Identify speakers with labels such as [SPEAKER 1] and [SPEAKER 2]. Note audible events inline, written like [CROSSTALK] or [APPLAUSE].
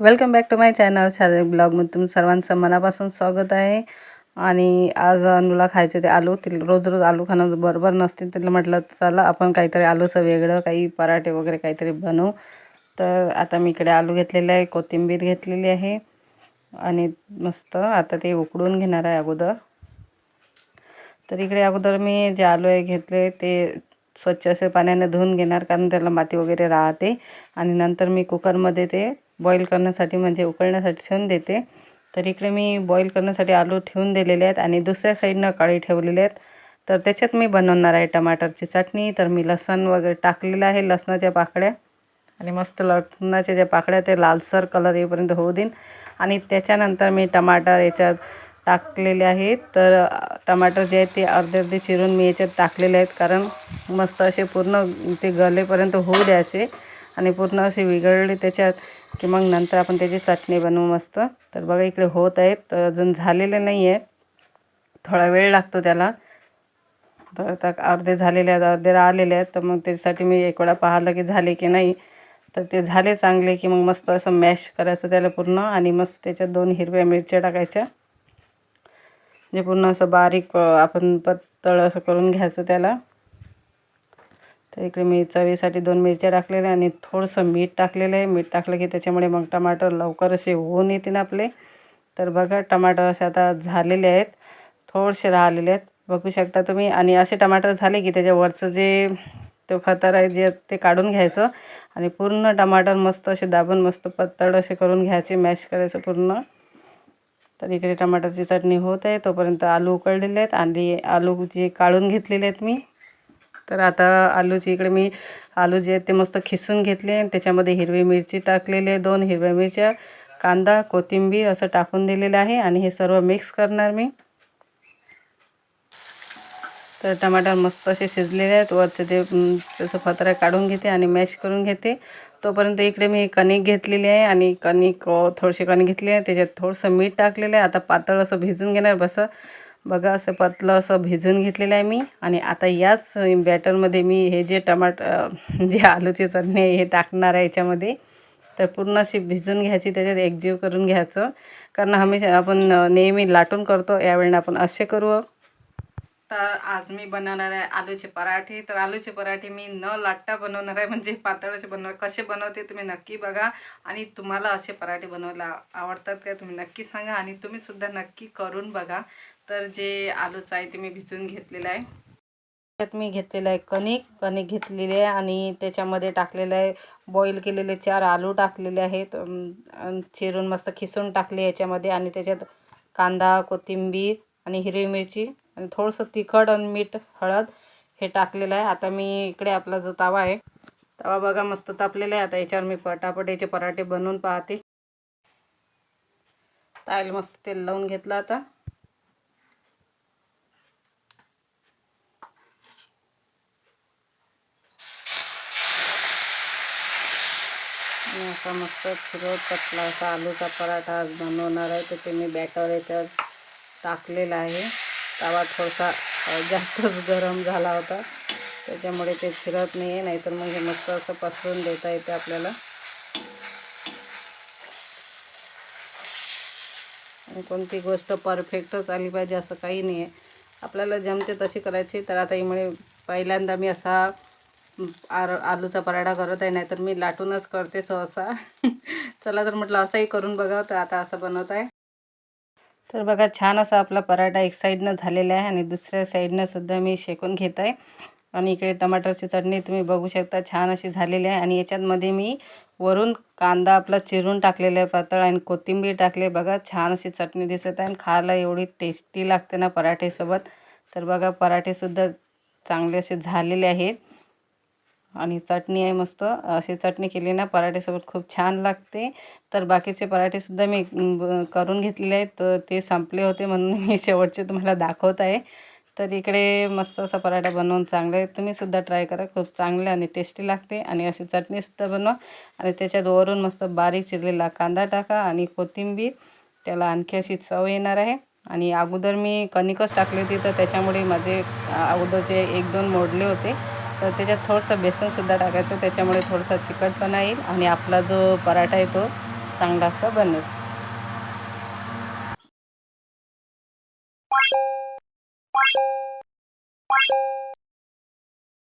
[SPEAKER 1] Welcome back to my channel शाळे ब्लॉगमध्ये तुम सर्वांचं मनापासून स्वागत आहे. आणि आज अनुला खायचे ते आलू ते रोज रोज आलू खाणं बरोबर नसते तिला म्हटलं चला आपण काहीतरी आलूचं वेगळं काही पराठे वगैरे काहीतरी बनवू. तर आता मी इकडे आलू घेतलेले आहे कोथिंबीर घेतलेली आहे. आणि मस्त आता ते उकडून घेणार आहे अगोदर. तर इकडे अगोदर मी जे आलू आहे घेतले ते स्वच्छ असे पाण्याने धुवून घेणार कारण त्याला माती वगैरे राहते. आणि नंतर मी कुकरमध्ये ते बॉईल करण्यासाठी म्हणजे उकळण्यासाठी ठेवून देते. तर इकडे मी बॉईल करण्यासाठी आलू ठेवून दिलेले आहेत आणि दुसऱ्या साईडनं काळी ठेवलेले आहेत. तर त्याच्यात मी बनवणार आहे टमाटरची चटणी. तर मी लसण वगैरे टाकलेलं आहे लसणाच्या पाकळ्या. आणि मस्त लसणाच्या ज्या पाकळ्या ते लालसर कलर येईपर्यंत होऊ देईन. आणि त्याच्यानंतर मी टमाटर याच्यात टाकलेले आहेत. तर टमाटर जे आहेत ते अर्धे अर्धे चिरून मी याच्यात टाकलेले आहेत. कारण मस्त असे पूर्ण ते गलेपर्यंत होऊ द्यायचे. आणि पूर्ण असे विगळले त्याच्यात की मग नंतर आपण त्याची चटणी बनवू मस्त. तर बघा इकडे होत आहेत. तर अजून झालेले नाही आहे थोडा वेळ लागतो त्याला. तर आता अर्धे झालेले आहेत अर्धे राहिलेले आहेत. तर मग त्याच्यासाठी मी एक वेळा पाहिलं की झाले की नाही. तर ते झाले चांगले की मग मस्त असं मॅश करायचं त्याला पूर्ण आणि मस्त त्याच्यात दोन हिरव्या मिरच्या टाकायच्या. जे पूर्ण असं बारीक आपण पत्तळ असं करून घ्यायचं त्याला. तर इकडे मी चवीसाठी दोन मिरच्या टाकलेल्या आणि थोडंसं मीठ टाकलेलं आहे. मीठ टाकलं की त्याच्यामुळे मग टमाटर लवकर असे होऊन येतील आपले. तर बघा टमाटर असे आता झालेले आहेत. थोडेसे राहिलेले आहेत. बघू शकता तुम्ही. आणि असे टमाटर झाले की त्याच्यावरचं जे ते फतर आहे जे ते काढून घ्यायचं. आणि पूर्ण टमाटर मस्त असे दाबून मस्त पत्तळ असे करून घ्यायचे. मॅश करायचं पूर्ण. तर इकडे टमाटरची चटणी होत आहे. तोपर्यंत आलू उकळलेले आहेत. आणि आलू जे काढून घेतलेले आहेत मी. तर आता आलूची इकडे मी आलू जे आहेत ते मस्त खिसून घेतले. आणि त्याच्यामध्ये हिरवी मिरची टाकलेली आहे दोन हिरव्या मिरच्या कांदा कोथिंबीर असं टाकून दिलेलं आहे आणि हे सर्व मिक्स करणार मी. तर टमाटर मस्त असे शिजलेले आहेत. वरचे ते त्याचं फतरा काढून घेते आणि मॅश करून घेते. तोपर्यंत इकडे मी कणिक घेतलेली आहे आणि कणिक थोडीशी कणिक घेतली आहे. त्याच्यात थोडंसं मीठ टाकलेलं आहे. आता पातळ असं भिजून घेणार बसं. बघा असं पतलं असं भिजून घेतलेलं आहे मी. आणि आता याच बॅटरमध्ये मी हे जे टमाट जे आलूचे चटणी आहे हे टाकणार आहे याच्यामध्ये. तर पूर्ण अशी भिजून घ्यायची त्याच्यात एकजीव करून घ्यायचं. कारण हमेशा आपण नेहमी लाटून करतो यावेळेला आपण असे करू. तर आज मी बनवणार आहे आलूचे पराठे. तर आलूचे पराठे मी न लाटता बनवणार आहे म्हणजे पातळाचे बनवणार. कसे बनवते तुम्ही नक्की बघा. आणि तुम्हाला असे पराठे बनवायला आवडतात का तुम्ही नक्की सांगा. आणि तुम्ही सुद्धा नक्की करून बघा. तर जे आलूचं आहे ते मी भिजून घेतलेलं आहे. त्यात मी घेतलेलं आहे कणिक. कणिक घेतलेली आहे आणि त्याच्यामध्ये टाकलेलं आहे बॉईल केलेले चार आलू टाकलेले आहेत. चिरून मस्त खिसून टाकले याच्यामध्ये. आणि त्याच्यात कांदा कोथिंबीर आणि हिरवी मिरची आणि थोडंसं तिखट आणि मीठ हळद हे टाकलेलं आहे. आता मी इकडे आपला जो तवा आहे तवा बघा मस्त तापलेला आहे. आता याच्यावर मी पटापट याचे पराठे बनवून पाहते. ताईल मस्त तेल लावून घेतलं आता. असा मस्त फिरत पतला असा आलूचा पराठा आज बनवणार आहे. तर ते मी बॅटर याच्यात टाकलेला आहे. तवा थोडासा जास्तच गरम झाला होता. त्याच्यामुळे ते फिरत नाही आहे नाहीतर मग हे मस्त असं पसरून देता येते आपल्याला. आणि कोणती गोष्ट परफेक्टच आली पाहिजे असं काही नाही आहे आपल्याला जमते तशी करायची. तर आता यामुळे पहिल्यांदा मी असा आर आलूचा पराठा करत आहे. नाहीतर मी लाटूनच करते सहसा. [LAUGHS] चला तर म्हटलं असंही करून बघा. तर आता असं बनवत आहे. तर बघा छान असा आपला पराठा एक साईडनं झालेला आहे आणि दुसऱ्या साईडनं सुद्धा मी शेकून घेत आहे. आणि इकडे टमाटरची चटणी तुम्ही बघू शकता छान अशी झालेली आहे. आणि याच्यातमध्ये मी वरून कांदा आपला चिरून टाकलेला आहे पातळ आणि कोथिंबीर टाकले बघा छान अशी चटणी दिसत आहे आणि खायला एवढी टेस्टी लागते ना पराठेसोबत. तर बघा पराठेसुद्धा चांगले असे झालेले आहेत. आणि चटणी आहे मस्त. अशी चटणी केली ना पराठेसोबत खूप छान लागते. तर बाकीचे पराठेसुद्धा मी करून घेतलेले आहेत. तर ते संपले होते म्हणून मी [LAUGHS] शेवटचे तुम्हाला दाखवत आहे. तर इकडे मस्त असा पराठा बनवून चांगले आहे. तुम्हीसुद्धा ट्राय करा. खूप चांगले आणि टेस्टी लागते. आणि अशी चटणीसुद्धा बनवा. आणि त्याच्यात वरून मस्त बारीक चिरलेला कांदा टाका आणि कोथिंबीर. त्याला आणखी अशी चव येणार आहे. आणि अगोदर मी कणिकच टाकली होती तर त्याच्यामुळे माझे अगोदरचे एक दोन मोडले होते. तर त्याच्यात थोडंसं बेसनसुद्धा टाकायचं त्याच्यामुळे थोडंसं चिकटपणा येईल आणि आपला जो पराठा आहे तो चांगला असं बनेल.